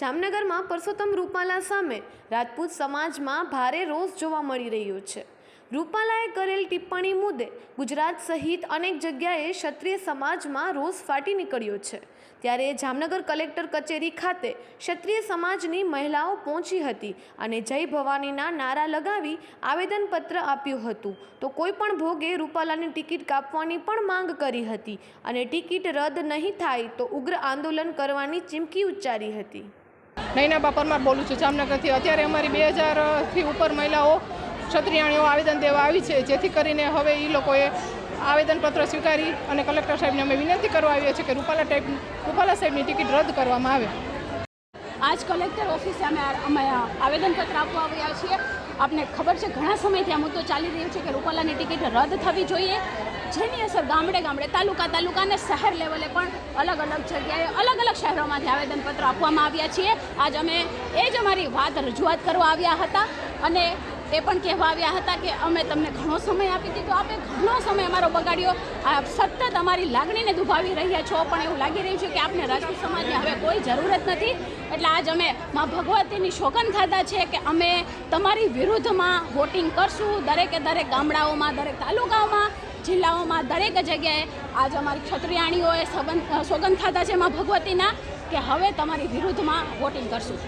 જામનગરમાં પરસોત્તમ રૂપાલા સામે રાજપૂત સમાજમાં ભારે રોષ જોવા મળી રહ્યો છે. રૂપાલાએ કરેલ ટિપ્પણી મુદ્દે ગુજરાત સહિત અનેક જગ્યાએ ક્ષત્રિય સમાજમાં રોષ ફાટી નીકળ્યો છે. ત્યારે જામનગર કલેક્ટર કચેરી ખાતે ક્ષત્રિય સમાજની મહિલાઓ પહોંચી હતી અને જય ભવાનીના નારા લગાવી આવેદનપત્ર આપ્યું હતું. તો કોઈ પણ ભોગે રૂપાલાની ટિકિટ કાપવાની પણ માંગ કરી હતી અને ટિકિટ રદ નહીં થાય તો ઉગ્ર આંદોલન કરવાની ચીમકી ઉચ્ચારી હતી. નૈનાબા પરમાર બોલું છું જામનગરથી. અત્યારે અમારી બે હજારથી ઉપર મહિલાઓ ક્ષત્રિયાણીઓ આવેદન દેવા આવી છે. જેથી કરીને હવે એ લોકોએ આવેદનપત્ર સ્વીકારી અને કલેક્ટર સાહેબને અમે વિનંતી કરવા આવીએ છીએ કે રૂપાલા ટાઈપ, રૂપાલા સાહેબની ટિકિટ રદ કરવામાં આવે. આજ કલેક્ટર ઓફિસે અમે અમે આવેદનપત્ર આપવા આવ્યા છીએ. આપને ખબર છે, ઘણા સમયથી આ મુદ્દો ચાલી રહ્યો છે કે રૂપાલાની ટિકિટ રદ થવી જોઈએ. જેની અસર ગામડે ગામડે, તાલુકા તાલુકા અને શહેર લેવલે પણ અલગ અલગ જગ્યાએ, અલગ અલગ શહેરોમાંથી આવેદનપત્ર આપવામાં આવ્યા છીએ. આજ અમે એ જ અમારી વાત રજૂઆત કરવા આવ્યા હતા અને એ પણ કહેવા આવ્યા હતા કે અમે તમને ઘણો સમય આપી દીધો. આપે ઘણો સમય અમારો બગાડ્યો. આપ સતત અમારી લાગણીને દુભાવી રહ્યા છો, પણ એવું લાગી રહ્યું છે કે આપને રાજપૂત સમાજની હવે કોઈ જરૂરત નથી. એટલે આજ અમે મા ભગવતીની શોકન ખાધા છે કે અમે તમારી વિરુદ્ધમાં વોટિંગ કરશું. દરેકે દરેક ગામડાઓમાં, દરેક તાલુકાઓમાં, જિલ્લાઓમાં, દરેક જગ્યાએ આજ અમારી ક્ષત્રિયાણીઓએ સોગંદ ખાધા છે મા ભગવતીના કે હવે તમારી વિરુદ્ધમાં વોટિંગ કરશું.